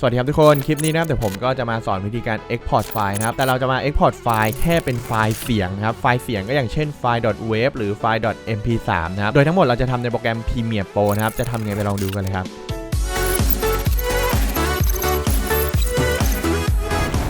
สวัสดีครับทุกคน คลิปนี้นะครับเดี๋ยวผมก็จะมาสอนวิธีการ export ไฟล์นะครับ แต่เราจะมา export ไฟล์แค่เป็นไฟล์เสียงนะครับ ไฟล์เสียงก็อย่างเช่นไฟล์ .wav หรือไฟล์ .mp3 นะครับ โดยทั้งหมดเราจะทำในโปรแกรม Premiere Pro นะครับ จะทำไงไปลองดูกันเลยครับ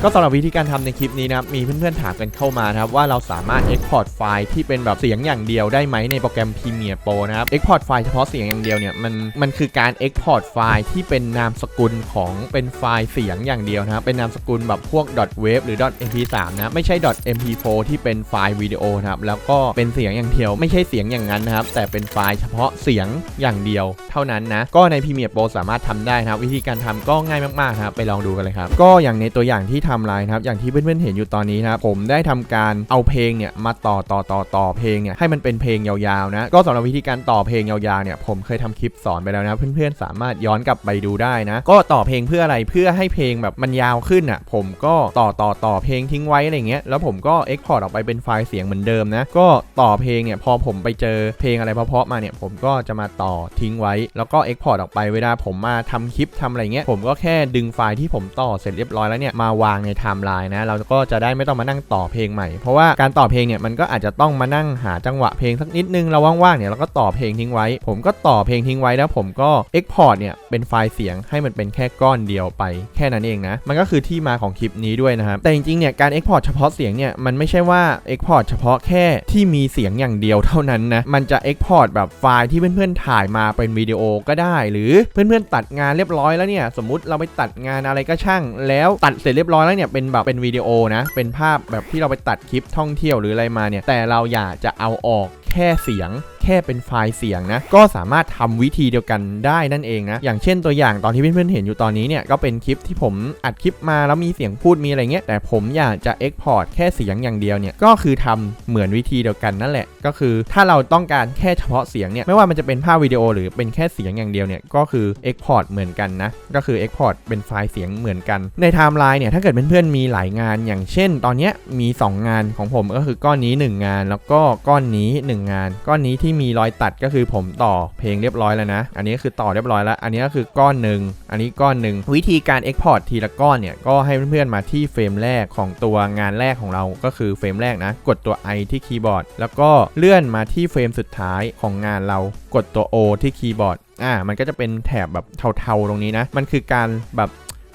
ก็สำหรับวิธีการทำในคลิปนี้นะครับมีเพื่อนๆถามกันเข้ามานะครับว่าเราสามารถ Export ไฟล์ที่เป็นแบบเสียงอย่างเดียวได้ไหมในโปรแกรม Premiere Pro นะครับ Export ไฟล์เฉพาะเสียงอย่างเดียวเนี่ยมันมันคือการ Export ไฟล์ที่เป็นนามสกุลของเป็นไฟล์เสียงอย่างเดียวนะครับเป็นนามสกุลแบบพวก .wave หรือ .mp3 นะไม่ใช่ .mp4 ที่เป็นไฟล์วิดีโอนะครับแล้วก็เป็นเสียงอย่างเดียว ไม่ใช่เสียงอย่างนั้นนะครับแต่เป็นไฟล์เฉพาะเสียงอย่างเดียว เท่านั้นนะก็ใน Premiere Pro สามารถทำได้นะครับวิธีการทำก็ง่ายมากๆครับไปลองดูกันเลยครับก็อย่างในตัวอย่างที่ทำไลน์ครับอย่างที่เพื่อนๆเห็นอยู่ตอนนี้นะครับผมได้ทำการเอาเพลงเนี่ยมาต่อต่อต่อต่อเพลงเนี่ยให้มันเป็นเพลงยาวๆนะก็สำหรับวิธีการต่อเพลงยาวๆเนี่ยผมเคยทำคลิปสอนไปแล้วนะเพื่อนๆสามารถย้อนกลับไปดูได้นะ ก็ต่อเพลงเพื่ออะไรเพื่อให้เพลงแบบมันยาวขึ้นอะผมก็ต่อต่อต่อเพลงทิ้งไว้อะไรเงี้ยแล้วผมก็เอ็กพอร์ตออกไปเป็นไฟล์เสียงเหมือนเดิมนะก็ต่อเพลงเนี่ยพอผมไปเจอเพลงอะไรเพราะๆมาเนี่ยผมก็จะมาต่อทิ้งไว้ แล้วก็เอ็กพอร์ตออกไปเวลาผมมาทำคลิปทำอะไรเงี้ยผมก็แค่ดึงไฟล์ที่ผมต่อเสร็จเรียบร้อยแล้วเนี่ยมาวางในไทม์ไลน์นะเราก็จะได้ไม่ต้องมานั่งต่อเพลงใหม่ เพราะว่าการต่อเพลงเนี่ยมันก็อาจจะต้องมานั่งหาจังหวะเพลงสักนิดนึงเราว่างๆเนี่ยเราก็ต่อเพลงทิ้งไว้ ผมก็ต่อเพลงทิ้งไว้แล้วผมก็เอ็กพอร์ตเนี่ยเป็นไฟล์เสียงให้มันเป็นแค่ก้อนเดียวไป แค่นั้นเองนะมันก็คือที่มาของคลิปนี้ด้วยนะครับแต่จริงๆเนี่ยการเอ็กพอร์ตเฉพาะเสียงเนี่ยมันไม่ใช่ว่าเอ็กพอร์ตเฉพาะแค่ที่มีเสียงอย่างเดียวเท่านั้นนะมันจะเอ็กพอร์ตแบบไฟล์ที่เพื่อนๆถ่ายมาเป็นวิดีโอก็ได้ หรือเพื่อนๆตัดงานเรียบร้อยแล้วเนี่ยสมมุติเราไปตัดงานอะไรก็ช่าง แล้วตัดเสร็จเรียบร้อยแรกเนี่ยเป็นแบบเป็นวิดีโอนะ เป็นภาพแบบที่เราไปตัดคลิปท่องเที่ยวหรืออะไรมาเนี่ย แต่เราอยากจะเอาออก แค่เสียง แค่เป็นไฟล์เสียงนะ ก็สามารถทำวิธีเดียวกันได้นั่นเองนะ อย่างเช่นตัวอย่างตอนที่เพื่อนๆเห็นอยู่ตอนนี้เนี่ยก็เป็นคลิปที่ผมอัดคลิปมาแล้วมีเสียงพูดมีอะไรเงี้ยแต่ผมอยากจะ Export แค่เสียงอย่างเดียวเนี่ยก็คือทำเหมือนวิธีเดียวกันนั่นแหละ ก็คือถ้าเราต้องการแค่เฉพาะเสียงเนี่ยไม่ว่ามันจะเป็นภาพวิดีโอหรือเป็นแค่เสียงอย่างเดียวเนี่ยก็คือ Export เหมือนกันนะก็คือ Export เป็นไฟล์เสียงเหมือนกันในไทม์ไลน์เนี่ยถ้าเกิดเพื่อนๆมีหลายงาน อย่างเช่น ตอนนี้มี 2 งานของผมก็คือก้อนนี้ 1 งาน แล้วก็ก้อนนี้ 1งาน ก้อนนี้ที่มีรอยตัดก็คือผมต่อเพลงเรียบร้อยแล้วนะ อันนี้ก็คือต่อเรียบร้อยแล้ว อันนี้ก็คือก้อนหนึ่งอันนี้ก้อนหนึ่งวิธีการ Export ทีละก้อนเนี่ยก็ให้เพื่อนๆมาที่เฟรมแรกของตัวงานแรกของเราก็คือเฟรมแรกนะ กดตัว I ที่คีย์บอร์ด แล้วก็เลื่อนมาที่เฟรมสุดท้ายของงานเรากดตัว O ที่คีย์บอร์ดอ่ามันก็จะเป็นแถบแบบเทาๆตรงนี้นะ มันคือการแบบ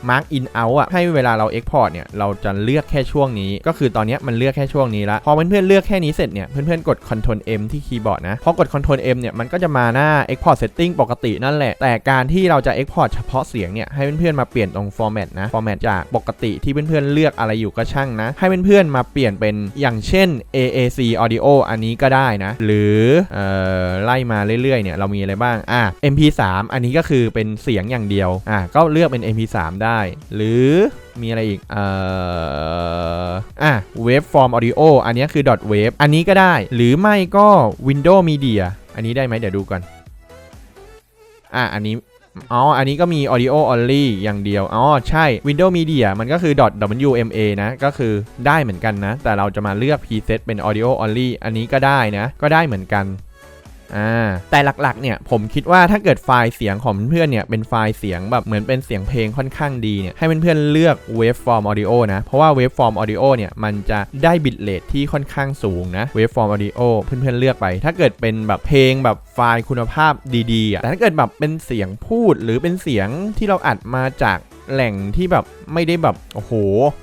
Mark in out อะให้เวลาเรา Export เนี่ยเราจะเลือกแค่ช่วงนี้ ก็คือตอนนี้มันเลือกแค่ช่วงนี้ละพอเพื่อนๆเลือกแค่นี้เสร็จเนี่ยเพื่อนๆกด Ctrl M ที่คีย์บอร์ดนะพอกด Ctrl M เนี่ยมันก็จะมาหน้า Export Setting ปกตินั่นแหละ แต่การที่เราจะ Export เฉพาะเสียงเนี่ยให้เพื่อนๆมาเปลี่ยนตรง Format นะ Format จากปกติที่เพื่อนๆเลือกอะไรอยู่ก็ช่างนะ ให้เพื่อนๆมาเปลี่ยนเป็นอย่างเช่น AAC Audio อันนี้ก็ได้นะ หรือเอ่อไล่มาเรื่อยๆเนี่ยเรามีอะไรบ้างอะ MP3 อันนี้ก็คือเป็นเสียงอย่างเดียวอะก็เลือกเป็น MP3 ได้หรือมีอะไรอีก เอ่อ อะ waveform audio อันนี้คือ dot wave อันนี้ก็ได้ หรือไม่ก็ window media อันนี้ได้ไหมเดี๋ยวดูก่อน อะ อันนี้อ๋อ อันนี้ก็มี audio only อย่างเดียว อ๋อ ใช่ windows media มันก็คือ dot wma นะ ก็คือได้เหมือนกันนะ แต่เราจะมาเลือก preset เป็น audio only อันนี้ก็ได้นะ ก็ได้เหมือนกัน อ่าแต่หลักๆเนี่ยผมคิดว่าถ้าเกิดไฟล์เสียงของเพื่อนเนี่ยเป็นไฟล์เสียงแบบเหมือนเป็นเสียงเพลงค่อนข้างดีเนี่ยให้เพื่อนๆเลือก waveform audio นะ เพราะว่า waveform audio เนี่ยมันจะได้บิตเรทที่ค่อนข้างสูงนะ waveform audio เพื่อนๆเลือกไป ถ้าเกิดเป็นแบบเพลงแบบไฟล์คุณภาพดีๆอะแต่ถ้าเกิดแบบเป็นเสียงพูดหรือเป็นเสียงที่เราอัดมาจาก แหล่งที่แบบไม่ได้แบบโอ้โห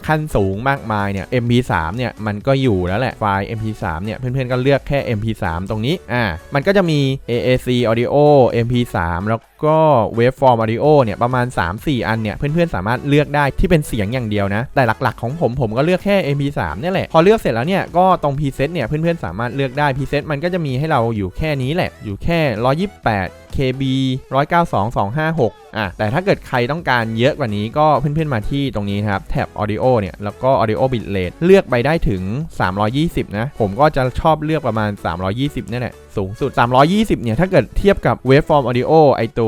ขั้นสูงมากมายเนี่ย MP3 เนี่ยมันก็อยู่แล้วแหละไฟล์ MP3 เนี่ยเพื่อนๆก็เลือกแค่ MP3 ตรงนี้อ่ามันก็จะมี AAC Audio MP3 แล้ว ก็ Waveform Audio เนี่ยประมาณ 3-4 อันเนี่ยเพื่อนๆสามารถเลือกได้ที่เป็นเสียงอย่างเดียวนะ แต่หลักๆของผมผมก็เลือกแค่ MP3 เนี่ยแหละ พอเลือกเสร็จแล้วเนี่ยก็ตรง preset เนี่ยเพื่อนๆสามารถเลือกได้ preset มันก็จะมีให้เราอยู่แค่นี้แหละ อยู่แค่ 128 KB 192 256 อะ แต่ถ้าเกิดใครต้องการเยอะกว่านี้ก็เพื่อนๆมาที่ตรงนี้ครับ แท็บ Audio เนี่ย แล้วก็ Audio Bitrate เลือกไปได้ถึง 320 นะ ผมก็จะชอบเลือกประมาณ 320 นี่แหละ สูงสุด 320 เนี่ย ถ้าเกิดเทียบกับ Waveform Audio ไอตัว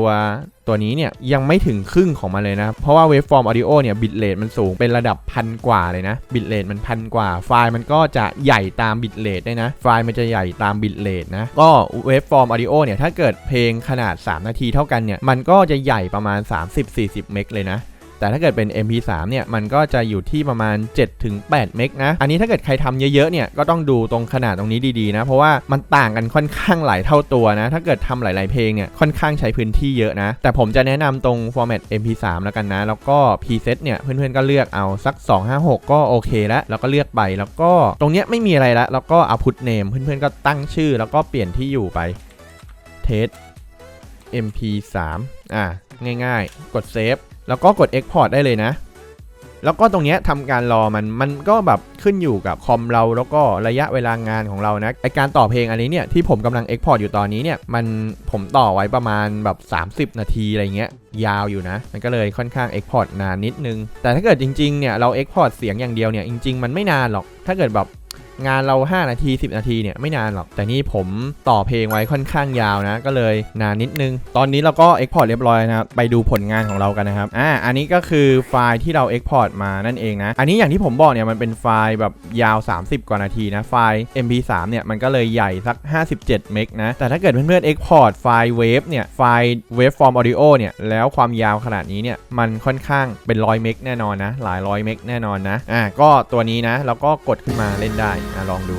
ตัวนี้เนี่ยยังไม่ถึงครึ่งของมันเลยนะ เพราะว่า Waveform Audio เนี่ยบิตเรทมันสูงเป็นระดับพันกว่าเลยนะบิตเรทมันพันกว่า ไฟล์มันก็จะใหญ่ตามบิตเรทได้นะ ไฟล์มันจะใหญ่ตามบิตเรทนะ ก็ Waveform Audio เนี่ยถ้าเกิดเพลงขนาด 3 นาทีเท่ากันเนี่ยมันก็จะใหญ่ประมาณ 30-40 เมกเลยนะ แต่ถ้าเกิดเป็น MP3 เนี่ยมันก็จะอยู่ที่ประมาณ 7-8 เมกนะ อันนี้ถ้าเกิดใครทำเยอะๆเนี่ยก็ต้องดูตรงขนาดตรงนี้ดีๆนะ เพราะว่ามันต่างกันค่อนข้างหลายเท่าตัวนะ ถ้าเกิดทำหลายๆเพลงเนี่ยค่อนข้างใช้พื้นที่เยอะนะ แต่ผมจะแนะนำตรง format MP3 แล้วกันนะ แล้วก็ preset เนี่ยเพื่อนๆก็เลือกเอาสัก 256 ก็โอเคแล้วแล้วก็เลือกไปแล้วก็ตรงเนี้ยไม่มีอะไรละแล้วก็ output name เพื่อนๆก็ตั้งชื่อ แล้วก็เปลี่ยนที่อยู่ไป test mp3 อะง่ายๆ กด save แล้วก็กด export ได้เลยนะ แล้วก็ตรงนี้ทำการรอมันมันก็แบบขึ้นอยู่กับคอมเราแล้วก็ระยะเวลางานของเรานะไอการต่อเพลงอันนี้เนี่ยที่ผมกำลัง export อยู่ตอนนี้เนี่ยมันผมต่อไว้ประมาณแบบ 30 นาทีอะไรเงี้ยยาวอยู่นะ มันก็เลยค่อนข้าง export นานนิดนึง แต่ถ้าเกิดจริงๆเนี่ยเรา export เสียงอย่างเดียวเนี่ยจริง ๆ มันไม่นานหรอกถ้าเกิดแบบ งานเรา 5 นาที 10 นาทีเนี่ยไม่นานหรอก แต่นี่ผมต่อเพลงไว้ค่อนข้างยาวนะ ก็เลยนานนิดนึง ตอนนี้เราก็ Export เรียบร้อยนะครับ ไปดูผลงานของเรากันนะครับ อ่า อันนี้ก็คือไฟล์ที่เรา Export มานั่นเองนะ อันนี้อย่างที่ผมบอกเนี่ยมันเป็นไฟล์แบบยาว 30 กว่านาทีนะ ไฟล์ MP3 เนี่ยมันก็เลยใหญ่สัก 57 เมกนะ แต่ถ้าเกิดเพื่อนๆ Export ไฟล์ Wave เนี่ย ไฟล์ Waveform Audio เนี่ย แล้วความยาวขนาดนี้เนี่ย มันค่อนข้างเป็นร้อยเมกแน่นอนนะ หลายร้อยเมกแน่นอนนะ อ่า ก็ตัวนี้นะแล้วก็กดขึ้นมาเล่นได้ลองดู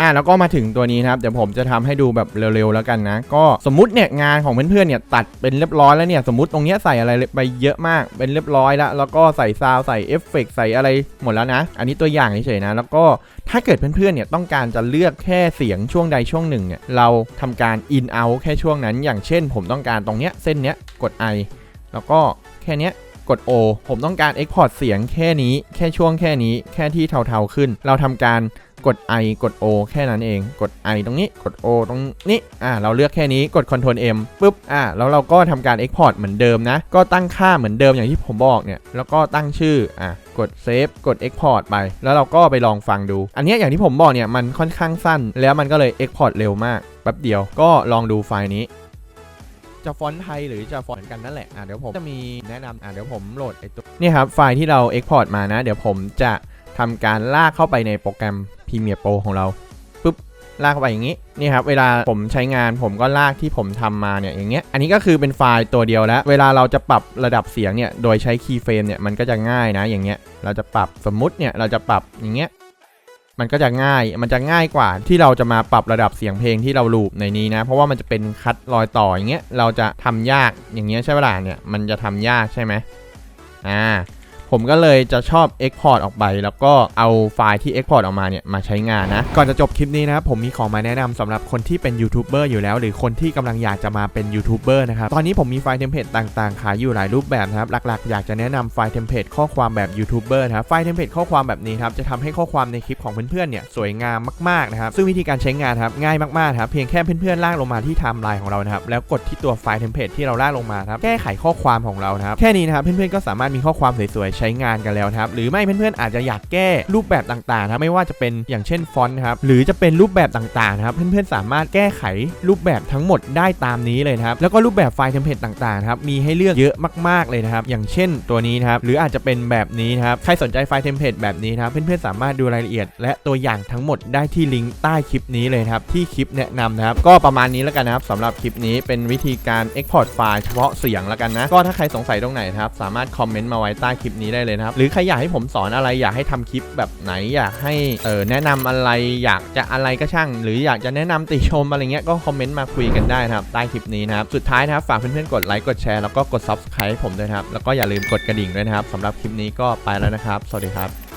อะแล้วก็มาถึงตัวนี้นะครับเดี๋ยวผมจะทำให้ดูแบบเร็วๆแล้วกันนะ ก็สมมติเนี่ยงานของเพื่อนๆเนี่ยตัดเป็นเรียบร้อยแล้วเนี่ยสมมติตรงเนี้ยใส่อะไรไปเยอะมากเป็นเรียบร้อยแล้วแล้วก็ใส่ซาวใส่เอฟเฟกต์ใส่อะไรหมดแล้วนะ อันนี้ตัวอย่างเฉยๆนะ แล้วก็ถ้าเกิดเพื่อนๆเนี่ยต้องการจะเลือกแค่เสียงช่วงใดช่วงหนึ่งเนี่ยเราทำการ in out แค่ช่วงนั้น อย่างเช่น ผมต้องการตรงเนี้ยเส้นเนี้ยกด I แล้วก็แค่เนี้ยกด O ผมต้องการ Export เสียงแค่นี้ แค่ช่วงแค่นี้ แค่ที่เทาๆขึ้น เราทำการ กด I กด O แค่นั้นเอง กด I ตรงนี้กด O ตรงนี้อ่าเราเลือกแค่นี้กด Ctrl M ปุ๊บอ่าแล้วเราก็ทำการ Export เหมือนเดิมนะ ก็ตั้งค่าเหมือนเดิมอย่างที่ผมบอกเนี่ยแล้วก็ตั้งชื่ออะกด Save กด Export ไป แล้วเราก็ไปลองฟังดู อันเนี้ยอย่างที่ผมบอกเนี่ยมันค่อนข้างสั้น แล้วมันก็เลย Export เร็วมากแป๊บเดียวก็ลองดูไฟล์นี้จะฟอนต์ไทยหรือจะฟอนต์กันนั่นแหละอะเดี๋ยวผมจะมีแนะนำอะเดี๋ยวผมโหลดไอ้ตัวนี่ครับไฟล์ที่เรา Export มานะ เดี๋ยวผมจะ ทำการลากเข้าไปในโปรแกรม Premiere Pro ของเราปุ๊บลากเข้าไปอย่างนี้นี่ครับเวลาผมใช้งานผมก็ลากที่ผมทำมาเนี่ยอย่างเงี้ยอันนี้ก็คือเป็นไฟล์ตัวเดียวแล้ว เวลาเราจะปรับระดับเสียงเนี่ยโดยใช้คีย์เฟรมเนี่ยมันก็จะง่ายนะอย่างเงี้ยเราจะปรับสมมุติเนี่ยเราจะปรับอย่างเงี้ยมันก็จะง่าย มันจะง่ายกว่าที่เราจะมาปรับระดับเสียงเพลงที่เราลูปในนี้นะ เพราะว่ามันจะเป็นคัดรอยต่ออย่างเงี้ย เราจะทำยากอย่างเงี้ยใช่เวลาเนี่ย มันจะทำยากใช่ไหมอ่า ผมก็เลยจะชอบ Export ออกไป แล้วก็เอาไฟล์ที่ Export ออกมาเนี่ยมาใช้งานนะ ก่อนจะจบคลิปนี้นะครับผมมีของมาแนะนำสำหรับคนที่เป็นยูทูบเบอร์อยู่แล้ว หรือคนที่กำลังอยากจะมาเป็นยูทูบเบอร์นะครับตอนนี้ผมมีไฟล์เทมเพลตต่างๆ ขายอยู่หลายรูปแบบนะครับหลักๆ อยากจะแนะนำไฟล์เทมเพลตข้อความแบบยูทูบเบอร์นะครับไฟล์เทมเพลตข้อความแบบนี้ครับจะทำให้ข้อความในคลิปของเพื่อนๆเนี่ยสวยงามมากๆนะครับซึ่งวิธีการใช้งานครับง่ายมากๆครับเพียงแค่เพื่อนๆลากลงมาที่ไทม์ไลน์ของเรานะครับแล้วกดที่ตัวไฟล์เทมเพลตที่เราลากลงมาครับแก้ไขข้อความของเรานะครับแค่นี้นะครับเพื่อนๆก็สามารถมีข้อความสวยๆใช้งานกันแล้วครับหรือไม่เพื่อนๆอาจจะอยากแก้รูปแบบต่างๆนะไม่ว่าจะเป็นอย่างเช่นฟอนต์ครับหรือจะเป็นรูปแบบต่างๆนะครับเพื่อนๆสามารถแก้ไขรูปแบบทั้งหมดได้ตามนี้เลยนะครับแล้วก็รูปแบบไฟล์เทมเพลตต่างๆครับมีให้เลือกเยอะมากๆเลยนะครับอย่างเช่นตัวนี้นะครับหรืออาจจะเป็นแบบนี้นะครับใครสนใจไฟล์เทมเพลตแบบนี้นะครับเพื่อนๆสามารถดูรายละเอียด และตัวอย่างทั้งหมดได้ที่ลิงก์ใต้คลิปนี้เลยครับที่คลิปแนะนำนะครับก็ประมาณนี้แล้วกันนะครับสำหรับคลิปนี้เป็นวิธีการ Export ไฟล์เฉพาะเสียงแล้วกันนะก็ถ้าใครสงสัยตรงไหนนะครับสามารถคอมเมนต์มาไว้ใต้คลิปนี้ได้เลยนะครับ หรือใครอยากให้ผมสอนอะไรอยากให้ทำคลิปแบบไหนอยากให้เออแนะนำอะไรอยากจะอะไรก็ช่าง หรืออยากจะแนะนำติชมอะไรเงี้ยก็คอมเมนต์มาคุยกันได้นะครับใต้คลิปนี้นะครับสุดท้ายนะครับฝากเพื่อนๆกดไลค์กดแชร์แล้วก็กด Subscribe ให้ผมด้วยนะครับแล้วก็อย่าลืมกดกระดิ่งด้วยนะครับสำหรับคลิปนี้ก็ไปแล้วนะครับ สวัสดีครับ